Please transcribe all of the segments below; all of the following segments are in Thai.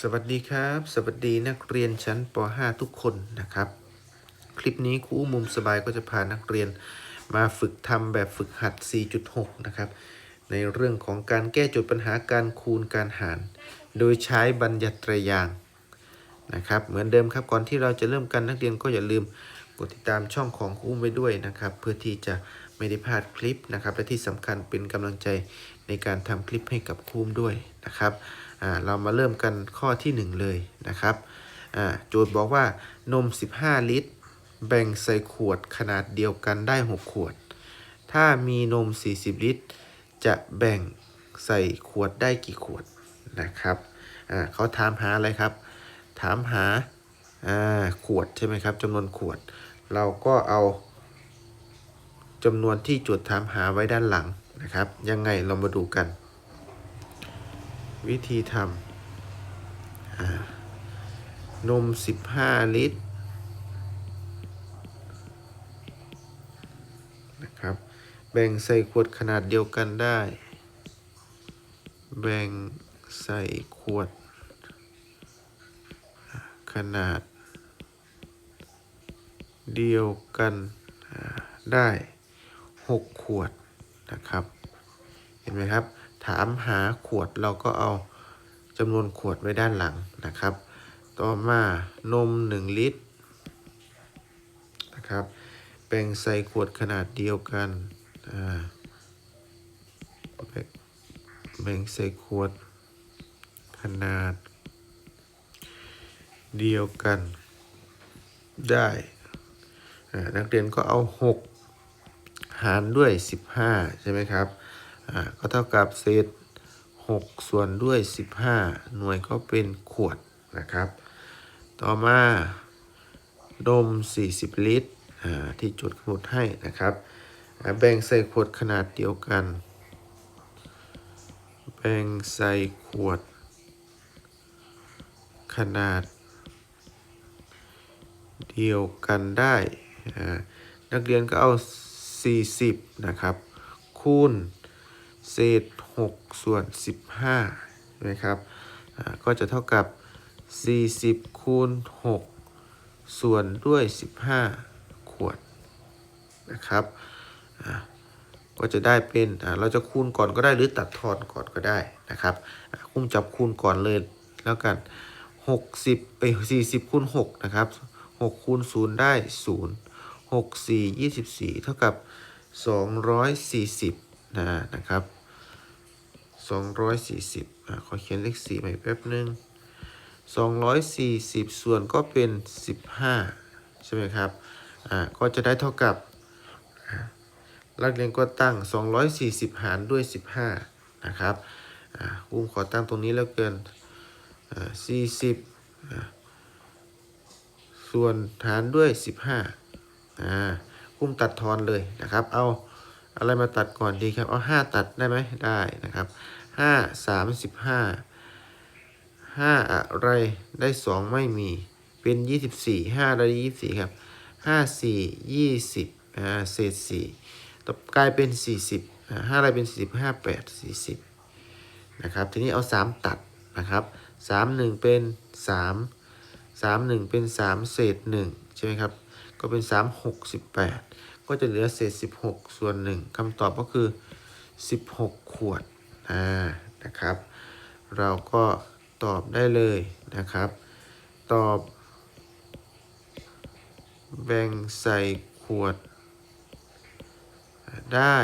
สวัสดีครับ สวัสดีนักเรียนชั้นป .5 ทุกคนนะครับ คลิปนี้ครูมุมสบายก็จะพานักเรียนมาฝึกทำแบบฝึกหัด 4.6 นะครับ ในเรื่องของการแก้โจทย์ปัญหาการคูณการหาร โดยใช้บัญญัติยางนะครับ เหมือนเดิมครับก่อนที่เราจะเริ่มกันนักเรียนก็อย่าลืมกดติดตามช่องของครูไว้ด้วยนะครับ เพื่อที่จะไม่ได้พลาดคลิปนะครับ และที่สำคัญเป็นกำลังใจในการทำคลิปให้กับครูด้วยนะครับ อ่าเรามาเริ่มกันข้อที่ 1 เลยนะครับอ่าโจทย์บอกว่านม 15 ลิตร แบ่งใส่ขวดขนาดเดียวกันได้ 6 ขวด ถ้ามีนม 40 ลิตร จะแบ่งใส่ขวดได้กี่ขวดนะครับอ่าเขาถามหาอะไรครับ ถามหาอ่าขวดใช่ไหมครับจำนวนขวด เราก็เอาจำนวนที่โจทย์ถามหาไว้ด้านหลังนะครับ ยังไงเรามาดูกัน วิธีทำนม 15 ลิตรนะครับ แบ่งใส่ขวดขนาดเดียวกันได้ แบ่งใส่ขวด ขนาด เดียวกันได้ 6 ขวดนะครับ เห็นไหมครับ ถามหาขวดเราก็เอาจำนวนขวดไว้ด้านหลังนะครับ ต่อมานม 1 ลิตรนะครับแบ่งใส่ขวดขนาดเดียวกันแบ่งใส่ขวดขนาดเดียวกันได้นักเรียนก็เอา 6 หารด้วย 15 ใช่ไหมครับ ก็เท่ากับเศษ 6 ส่วนด้วย 15 หน่วยก็เป็นขวดนะครับ ต่อมานม40 ลิตรที่จุดกำหนดให้นะครับแบ่งใส่ขวดขนาดเดียวกัน แบ่งใส่ขวด ขนาด เดียวกันได้ นักเรียนก็เอา 40 นะครับ คูณ เศษ 6 ส่วน 15ใช่ไหมครับก็จะเท่ากับ 40 คูณ 6 ส่วนด้วย 15 ขวดนะครับก็จะได้เป็นเราจะคูณก่อนก็ได้หรือตัดทอนก่อนก็ได้นะครับคุ้มจับคูณก่อนเลยแล้วกัน 60ไป40คูณ6นะครับ6คูณ0ได้ 0 6 4 24 เท่ากับ 240นะนะครับ 240อะขอเขียนเลข 4 ใหม่แป๊บนึง 240 ส่วนก็เป็น 15 ใช่ไหมครับ อ่า ก็จะได้เท่ากับอ่านักเรียนก็ตั้ง 240 หารด้วย 15 นะครับ อ่าอุ้มขอตั้งตรงนี้แล้วเกิน อ่า 40อ่าส่วนหารด้วย 15 อ่าอุ้มตัดทอนเลยนะครับ เอา อะไรมาตัดก่อนดีครับ เอา5ตัดได้ไหมได้นะครับ5 35ห้าห้าอะไรได้สองไม่มี เป็นยี่สิบสี่ห้าได้ยี่สิบสี่ครับห้าสี่ยี่สิบอ่าเศษสี่ต่อกลายเป็นสี่สิบห้าอะไรเป็นสี่สิบห้าแปดสี่สิบนะครับ ทีนี้เอาสามตัดนะครับสามหนึ่งเป็นสามสามหนึ่งเป็นสามเศษหนึ่งใช่ไหมครับ ก็เป็นสามหกสิบแปด ก็จะเหลือเศษสิบหกส่วนหนึ่งคำตอบก็คือสิบหกขวดอ่านะครับ เราก็ตอบได้เลยนะครับ ตอบ แบ่งใส่ขวด ได้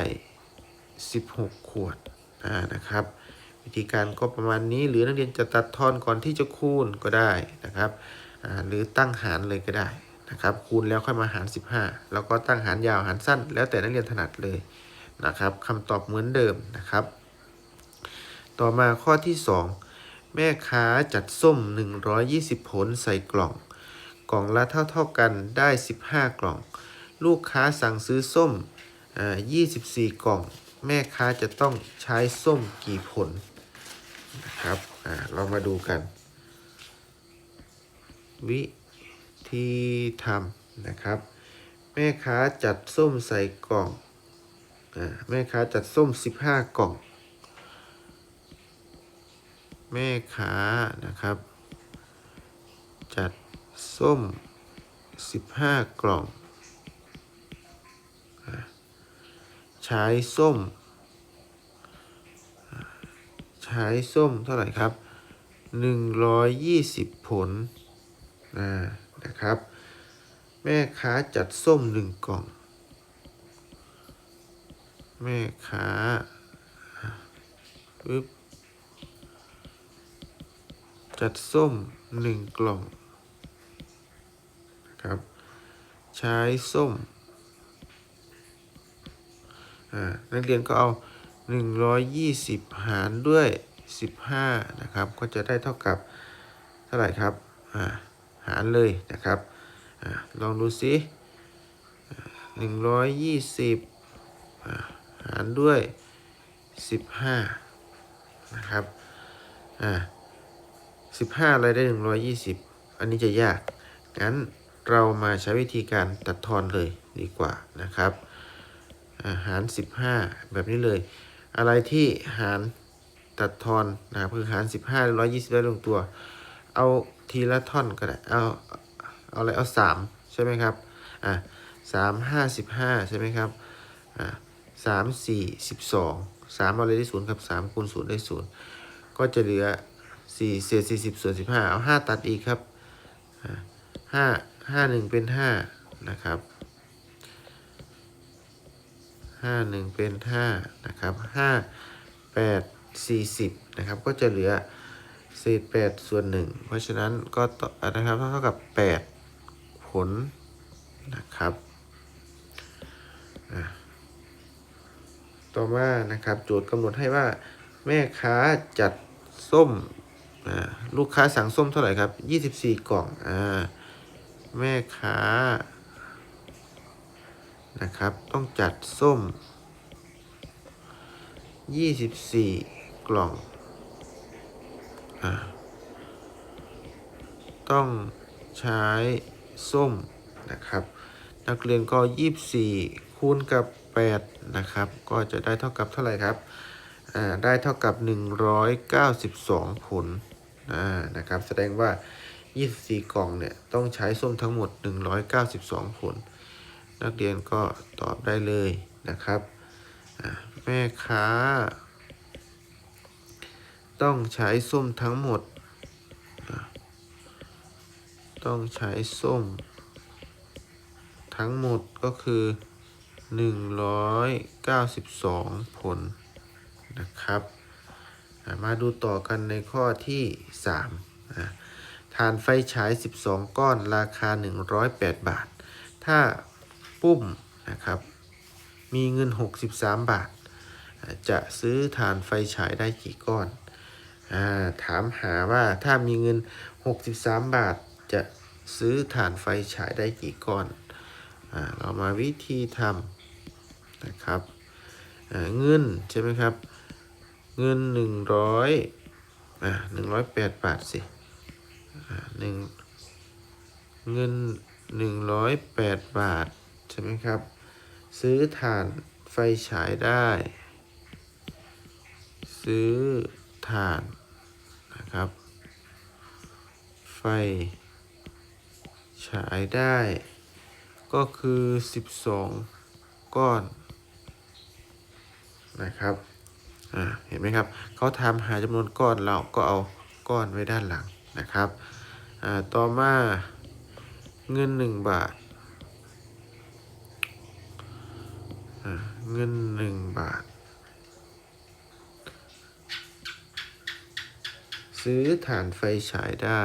16 ขวดอ่านะครับ วิธีการก็ประมาณนี้หรือนักเรียนจะตัดทอนก่อนที่จะคูณก็ได้นะครับหรือตั้งหารเลยก็ได้ นะครับคูณแล้วค่อยมาหาร 15 แล้วก็ตั้งหารยาวหารสั้น แล้วแต่นักเรียนถนัดเลยนะครับคำตอบเหมือนเดิมนะครับ ต่อมาข้อที่ 2 แม่ค้าจัดส้ม 120 ผลใส่กล่อง กล่องละเท่าเท่ากันได้ 15 กล่อง ลูกค้าสั่งซื้อส้มอ่า24 กล่อง แม่ค้าจะต้องใช้ส้มกี่ผลนะครับอ่าเรามาดูกันวิ ธีทำนะครับ แม่ค้าจัดส้มใส่กล่องอแม่ค้าจัดส้ม 15 กล่อง แม่ค้านะครับ จัดส้มสิบห้ากล่อง ใช้ส้ม ใช้ส้มเท่าไหร่ครับหนึ่งร้อยยี่สิบผลอ่า นะครับ แม่ค้าจัดส้มหนึ่งกล่อง แม่ค้าปึ๊บจัดส้มหนึ่งกล่องนะครับ ใช้ส้มนักเรียนก็เอา 120 หารด้วย 15 นะครับ ก็จะได้เท่ากับเท่าไหร่ครับอ่า หารเลยนะครับอลองดูซิหนึ่งร้อยยี่สิบหารด้วย15นะครับอ่า15อะไรได้120อันนี้จะยาก งั้นเรามาใช้วิธีการตัดทอนเลยดีกว่านะครับาหาร 15 แบบนี้เลย อะไรที่หารตัดทอนนะครับคือหาร 15 120 ได้ลงตัว เอาทีละท่อนก็ได้ เอา เอาอะไร เอา3ใช่ไหมครับ อ่าสามห้าสิบห้าใช่ไหมครับ อ่าสามสี่สิบสองสามเอาเลยได้ศูนย์ครับสามคูณศูนย์ได้ศูนย์ก็จะเหลือสี่เศษสี่สิบส่วนสิบห้าเอาห้าตัดอีกครับห้าห้าหนึ่งเป็นห้านะครับห้าหนึ่งเป็นห้านะครับห้าแปดสี่สิบนะครับ ก็จะเหลือ เศษแปดส่วนหนึ่งเพราะฉะนั้นก็ต่อนะครับเท่ากับแปดผลนะครับต่อมานะครับ โจทย์กำหนดให้ว่าแม่ค้าจัดส้มลูกค้าสั่งส้มเท่าไหร่ครับ24กล่องอ่าแม่ค้านะครับ ต้องจัดส้ม24กล่อง ต้องใช้ส้มนะครับ นักเรียนก็ 24 คูณกับ 8 นะครับ ก็จะได้เท่ากับเท่าไหร่ครับ ได้เท่ากับ 192 ผลอ่านะครับ แสดงว่า 24 กล่องเนี่ย ต้องใช้ส้มทั้งหมด 192 ผล นักเรียนก็ตอบได้เลยนะครับ แม่ค้า ต้องใช้ส้มทั้งหมด ต้องใช้ส้ม ทั้งหมดก็คือ 192 ผลนะครับอ่ามาดูต่อกันในข้อที่3อ่าทานไฟฉาย 12 ก้อนราคา 108 บาท ถ้าปุ้มนะครับ มีเงิน 63 บาท จะซื้อทานไฟฉายได้กี่ก้อน ถามหาว่าถ้ามีเงิน 63 บาทจะซื้อฐานไฟฉายได้กี่ก้อนอเรามาวิธีทำนะครับเงินใช่ไหมครับ เงินหนึ่งร้อยอ่าหนึ่งร้อยแปดบาทสิหนึ่งเงินหนึ่งร้อยแปดบาท ใช่ไหมครับ ซื้อถ่านไฟฉายได้ ซื้อถ่าน นะครับ ไฟ ฉายได้ ก็คือ 12 ก้อน นะครับ อ่า เห็นไหมครับ เขาทำหาจำนวนก้อนเราก็เอาก้อนไว้ด้านหลังนะครับ อ่า ต่อมาเงิน 1 บาทอ่าเงิน 1 บาท ซื้อฐานไฟฉายได้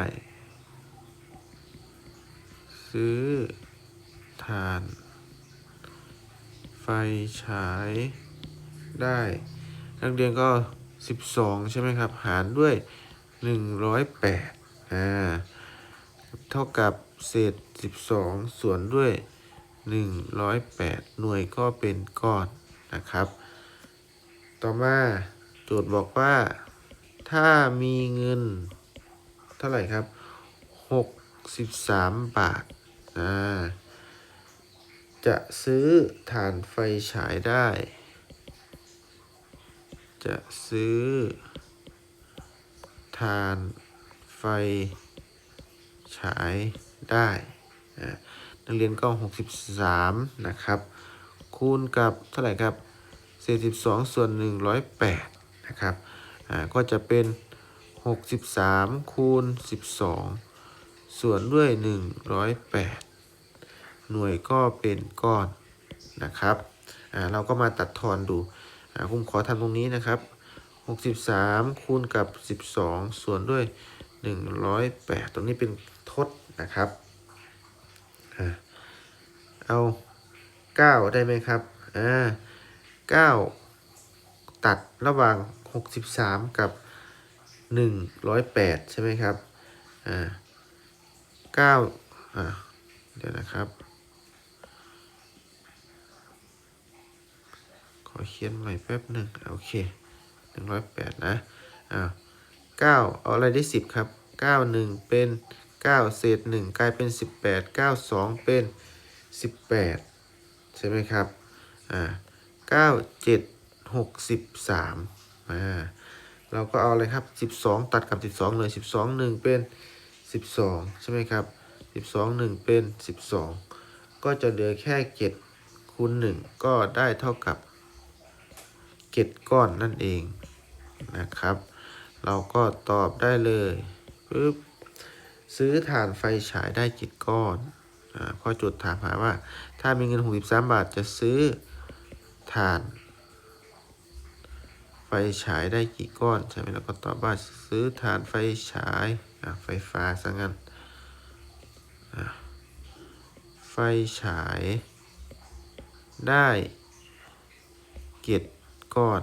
ซื้อฐาน ไฟฉายได้ นักเรียนก็ 12 ใช่ไหมครับ หารด้วย 108อ่าเท่ากับเศษ 12 ส่วนด้วย 108 หน่วยก็เป็นก้อนนะครับ ต่อมาโจทย์บอกว่า ถ้ามีเงิน เท่าไหร่ครับ63บาทอ่าจะซื้อฐานไฟฉายได้ จะซื้อฐานไฟฉายได้นักเรียนก็ 63 นะครับ คูณกับเท่าไหร่ครับเศษ12ส่วน 108 นะครับ อ่าก็จะเป็น 63 คูณ 12 ส่วนด้วย 108 หน่วยก็เป็นก้อนนะครับอ่าเราก็มาตัดทอนดูอ่าผมขอทำตรงนี้นะครับ 63 คูณกับ 12 ส่วนด้วย 108 ตรงนี้เป็นทดนะครับอ่าเอา 9 ได้ไหมครับอ่า9 ตัดระหว่าง 63 กับ 108 ใช่ไหมครับ อ่า9อ่าเดี๋ยวนะครับ ขอเขียนใหม่แป๊บหนึ่งโอเคหนึ่งร้อยแปดนะอ้าเก้าเอาอะไรได้สิบครับเก้าหนึ่งเป็นเก้าเศษหนึ่งกลายเป็นสิบแปดเก้าสองเป็นสิบแปดใช่ไหมครับ อ่าเก้าเจ็ดหกสิบสาม อ่าเราก็เอาเลยครับสิบสองตัดกับสิบสองเลยสิบสองหนึ่งเป็นสิบสองใช่ไหมครับสิบสองหนึ่งเป็นสิบสองก็จะเหลือแค่เจ็ดคูณหนึ่งก็ได้เท่ากับเก็ดก้อนนั่นเองนะครับ เราก็ตอบได้เลยปึ๊บซื้อถ่านไฟฉายได้7ก้อนอาข้อจุดถามหาว่า ถ้ามีเงิน 63 บาทจะซื้อถ่าน ฉายได้กี่ก้อน ใช่ไหมเราก็ตอบว่าซื้อถ่านไฟฉายไฟฟ้าซะงั้นไฟฉายได้เกล็ดก้อน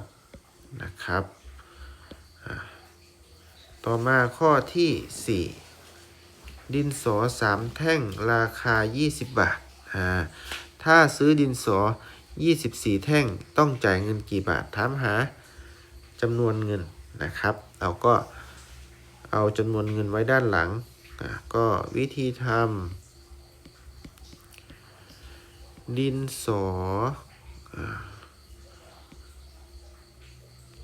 นะครับต่อมาข้อที่ 4 ดินสอ3แท่งราคา 20 บาทอ่าถ้าซื้อดินสอ 24 แท่งต้องจ่ายเงินกี่บาทถามหา จำนวนเงินนะครับ เราก็เอาจำนวนเงินไว้ด้านหลังอ่าก็วิธีทำดินสอ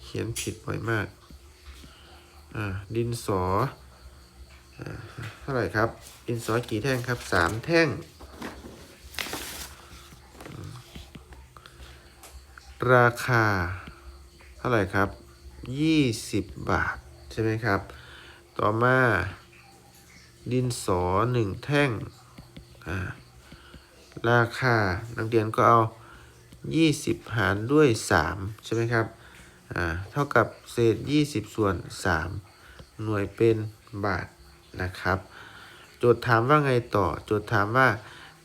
เขียนผิดบ่อยมากดินสอเท่าไหร่ครับ ดินสอกี่แท่งครับสามแท่ง ราคา เท่าไหร่ครับ ยี่สิบบาท ใช่ไหมครับ ต่อมาดินสอหนึ่งแท่ง ราคา นักเรียนก็เอา 20 หารด้วย 3 ใช่ไหมครับอ่าเท่ากับเศษ 20 ส่วน 3 หน่วยเป็นบาทนะครับ โจทย์ถามว่าไงต่อ โจทย์ถามว่า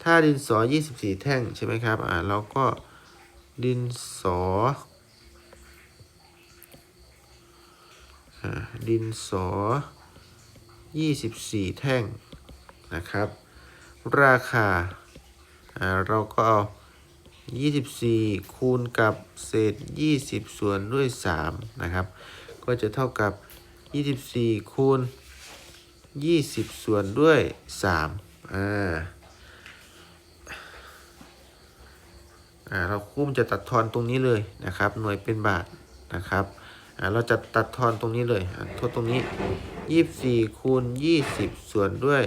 ถ้าดินสอ 24 แท่ง ใช่ไหมครับ อ่าเราก็ดินสอ อ่า ดินสอ 24 แท่งนะครับ ราคาเราก็เอา 24 คูณกับเศษ 20 ส่วนด้วย 3 นะครับ ก็จะเท่ากับ 24 คูณ 20 ส่วนด้วย 3 อ่าเราคุ้มจะตัดทอนตรงนี้เลยนะครับ หน่วยเป็นบาทนะครับ เราจะตัดทอนตรงนี้เลยอ่าโทษตรงนี้24คูณ20ส่วนด้วย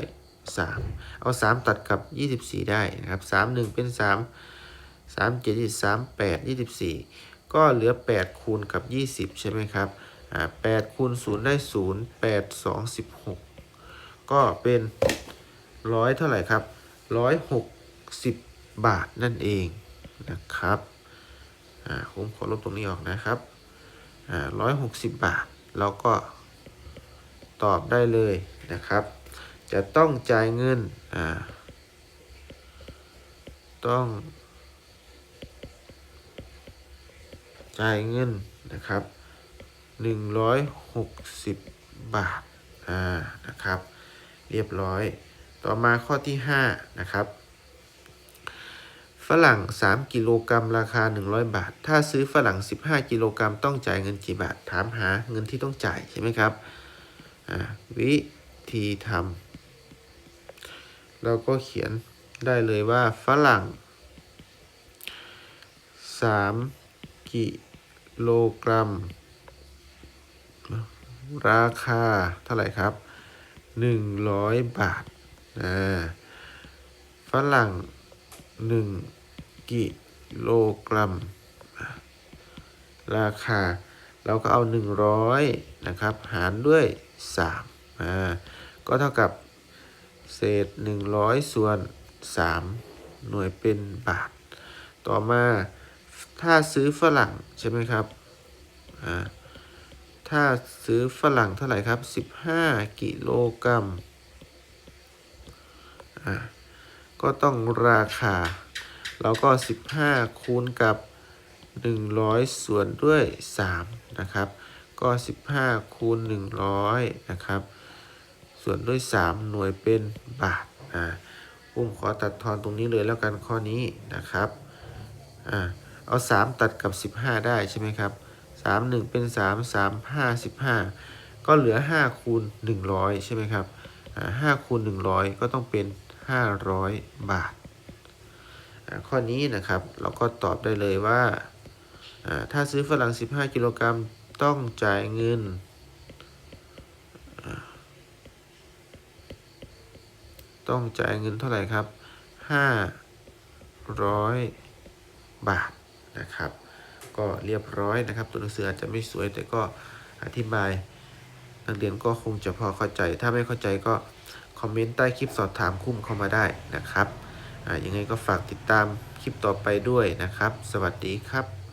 3 เอา 3 ตัดกับ 24 ได้นะครับ3 1 เป็น 3 3 7 3 8 24 ก็เหลือ 8 คูณกับ 20 ใช่ไหมครับ8คูณ0ได้ 0 8 2 16 ก็เป็นร้อยเท่าไหร่ครับ 160 บาทนั่นเองนะครับผมขอลบตรงนี้ออกนะครับ อ่า160บาท เราก็ตอบได้เลยนะครับ จะต้องจ่ายเงินต้องจ่ายเงินนะครับ160บาทอ่านะครับ เรียบร้อย ต่อมาข้อที่5นะครับ ฝรั่ง 3 กิโลกรัมราคา 100 บาท ถ้าซื้อฝรั่ง 15 กิโลกรัมต้องจ่ายเงินกี่บาท ถามหาเงินที่ต้องจ่ายใช่ไหมครับอ่าวิธีทำเราก็เขียนได้เลยว่าฝรั่ง 3 กิโลกรัม ราคาเท่าไหร่ครับ 100 บาทอ่าฝรั่ง 1กิโลกรัม ราคา เราก็เอา 100 นะครับ หารด้วย3อ่าก็เท่ากับเศษ 100 ส่วน 3 หน่วยเป็นบาท ต่อมาถ้าซื้อฝรั่ง ใช่ไหมครับอ่าถ้าซื้อฝรั่งเท่าไหร่ครับ 15 กิโลกรัมอ่า ก็ต้องราคาเราก็ 15 คูณกับ 100 ส่วนด้วย 3 นะครับ ก็ 15 คูณ 100 นะครับ ส่วนด้วย 3 หน่วยเป็นบาทอ่าอุ้มขอตัดทอนตรงนี้เลยแล้วกันข้อนี้นะครับอ่าเอา 3 ตัดกับ 15 ได้ใช่ไหมครับ 3 1 เป็น 3 3 5 15 ก็เหลือ 5 คูณ 100 ใช่ไหมครับอ่า5คูณ 100 ก็ต้องเป็น 500 บาทอ่าข้อนี้นะครับเราก็ตอบได้เลยว่า ถ้าซื้อฝรั่ง 15 กิโลกรัมต้องจ่ายเงิน ต้องจ่ายเงินเท่าไหร่ครับ 500 บาทนะครับ ก็เรียบร้อยนะครับ ตัวหนังสืออาจจะไม่สวยแต่ก็อธิบายนักเรียนก็คงจะพอเข้าใจ ถ้าไม่เข้าใจก็ อมเมนต์ใต้คลิปสอบถามคุ้มเข้ามาได้นะครับยังไงก็ฝากติดตามคลิปต่อไปด้วยนะครับ สวัสดีครับ